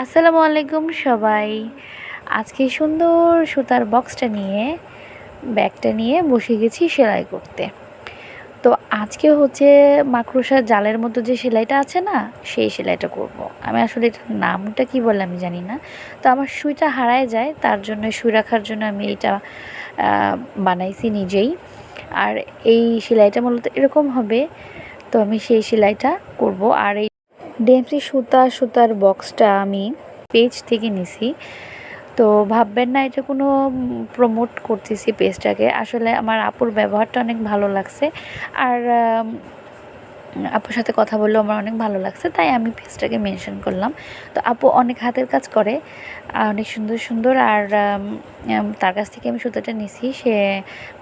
আসসালামু আলাইকুম সবাই। আজকে সুন্দর সুতার বক্সটা নিয়ে, ব্যাগটা নিয়ে বসে গেছি সেলাই করতে। তো আজকে হচ্ছে মাকড়সার জালের মতো যে সেলাইটা আছে না, সেই সেলাইটা করব। আমি আসলে এটার নামটা কি বলে আমি জানি না। তো আমার সুইটা হারায় যায়, তার জন্য সুই রাখার জন্য আমি এটা বানাইছি নিজেই। আর এই সেলাইটা মূলত এরকম হবে, তো আমি সেই সেলাইটা করব। আর এই ডিএমসি সুতা, সুতার বক্সটা আমি পেজ থেকে নিছি। তো ভাববেন না, এটা কোনো প্রমোট করতেছি পেজটাকে আসলে আমার আপুর ব্যবহারটা অনেক ভালো লাগছে। আর আপুর সাথে কথা বললেও আমার অনেক ভালো লাগছে, তাই আমি পেজটাকে মেনশন করলাম। তো আপু অনেক হাতের কাজ করে অনেক সুন্দর সুন্দর। আর তার কাছ থেকে আমি সুতাটা নিছি। সে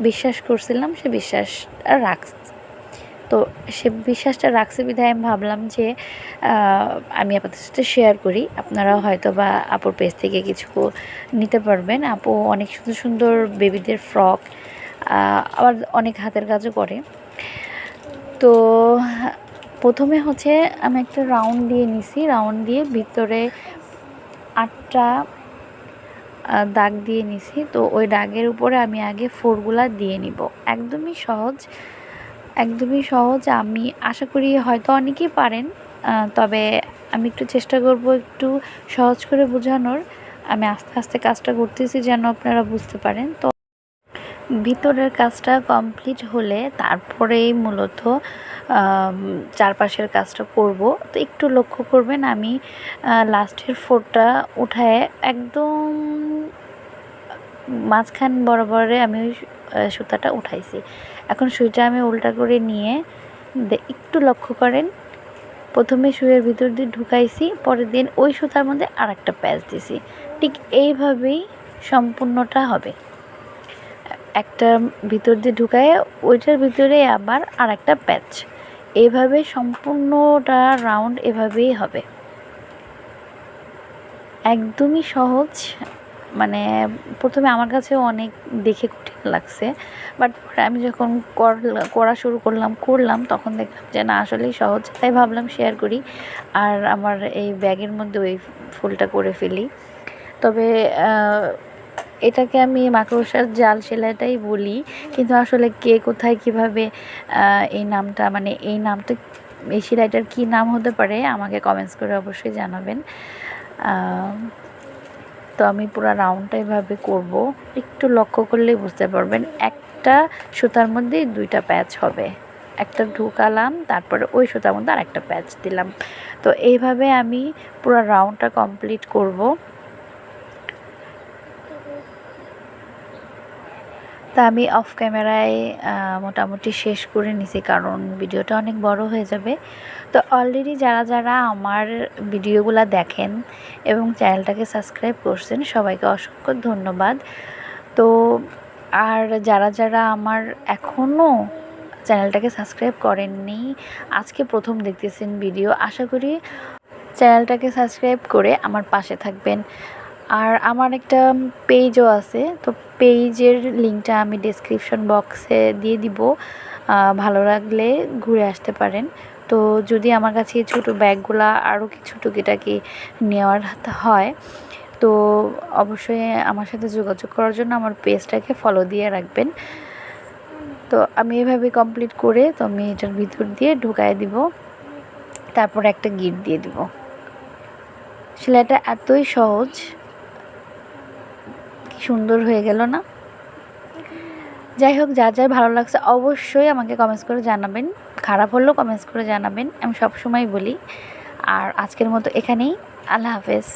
বিশ্বাস করছিলাম, সে বিশ্বাস রাখছে। তো সে বিশ্বাসটা রাখছে বিধায় আমি ভাবলাম যে আমি আপনাদের সাথে শেয়ার করি। আপনারাও হয়তো বা আপুর পেজ থেকে কিছু নিতে পারবেন। আপু অনেক সুন্দর সুন্দর বেবিদের ফ্রক আবার অনেক হাতের কাজও করে। তো প্রথমে হচ্ছে আমি একটা রাউন্ড দিয়ে নিছি। রাউন্ড দিয়ে ভিতরে আটটা দাগ দিয়ে নিছি। তো ওই দাগের উপরে আমি আগে ফোরগুলা দিয়ে নিব। একদমই সহজ একদমই সহজ। আমি আশা করি হয়তো অনেকেই পারেন তবে আমি একটু চেষ্টা করব একটু সহজ করে বোঝানোর। আমি আস্তে আস্তে কাজটা করতেছি যেন আপনারা বুঝতে পারেন। তো ভিতরের কাজটা কমপ্লিট হলে তারপরেই মূলত চারপাশের কাজটা করব। তো একটু লক্ষ্য করবেন, আমি লাস্টের ফোরটা উঠায় একদম মাঝখান বরাবরে আমি ওই সুতাটা উঠাইছি। এখন সুইটা আমি উল্টা করে নিয়ে একটু লক্ষ্য করেন, প্রথমে সুইয়ের ভিতর দিয়ে ঢুকাইছি, পরের দিন ওই সুতার মধ্যে আর একটা প্যাচ দিছি। ঠিক এইভাবেই সম্পূর্ণটা হবে। একটা ভিতর দিয়ে ঢুকায় ওইটার ভিতরে আবার আর একটা প্যাচ। এইভাবে সম্পূর্ণটা রাউন্ড এভাবেই হবে। একদমই সহজ মানে প্রথমে আমার কাছে অনেক দেখে কঠিন লাগছে। বাট পরে আমি যখন করা শুরু করলাম করলাম, তখন দেখলাম যে না, আসলেই সহজ। তাই ভাবলাম শেয়ার করি আর আমার এই ব্যাগের মধ্যে ওই ফুলটা করে ফেলি। তবে এটাকে আমি মাকড়সার জাল সেলাইটাই বলি। কিন্তু আসলে কে কোথায় কীভাবে এই নামটা মানে এই নামটা, এই সেলাইটার কী নাম হতে পারে আমাকে কমেন্টস করে অবশ্যই জানাবেন। তো আমি পুরো রাউন্ডটা এভাবে করব। একটু লক্ষ্য করলেই বুঝতে পারবেন, একটা সুতার মধ্যে দুইটা প্যাচ হবে। একটা ঢুকালাম, তারপরে ওই সুতার মধ্যে আর একটা প্যাচ দিলাম। তো এইভাবে আমি পুরো রাউন্ডটা কমপ্লিট করব। তা আমি অফ ক্যামেরায় মোটামুটি শেষ করে নিছি কারণ ভিডিওটা অনেক বড় হয়ে যাবে। তো অলরেডি যারা যারা আমার ভিডিওগুলো দেখেন এবং চ্যানেলটাকে সাবস্ক্রাইব করছেন, সবাইকে অসংখ্য ধন্যবাদ। তো আর যারা যারা আমার এখনও চ্যানেলটাকে সাবস্ক্রাইব করেননি, আজকে প্রথম দেখতেছেন ভিডিও, আশা করি চ্যানেলটাকে সাবস্ক্রাইব করে আমার পাশে থাকবেন। আর আমার একটা পেজও আছে, তো পেজের লিঙ্কটা আমি ডেসক্রিপশন বক্সে দিয়ে দিব ভালো লাগলে ঘুরে আসতে পারেন। তো যদি আমার কাছে এই ছোটো ব্যাগগুলা আরও কিছু টুকিটাকি নেওয়ার হয়, তো অবশ্যই আমার সাথে যোগাযোগ করার জন্য আমার পেজটাকে ফলো দিয়ে রাখবেন। তো আমি এভাবে কমপ্লিট করে তো আমি এটার ভিতর দিয়ে ঢুকাই দিব, তারপর একটা গিট দিয়ে দিব। সেলাইটা এতই সহজ সুন্দর হয়ে গেল না? যাই হোক, যা যার ভালো লাগছে অবশ্যই আমাকে কমেন্টস করে জানাবেন। খারাপ হলেও কমেন্টস করে জানাবেন। আমি সবসময় বলি। আর আজকের মতো এখানেই। আল্লাহ হাফেজ।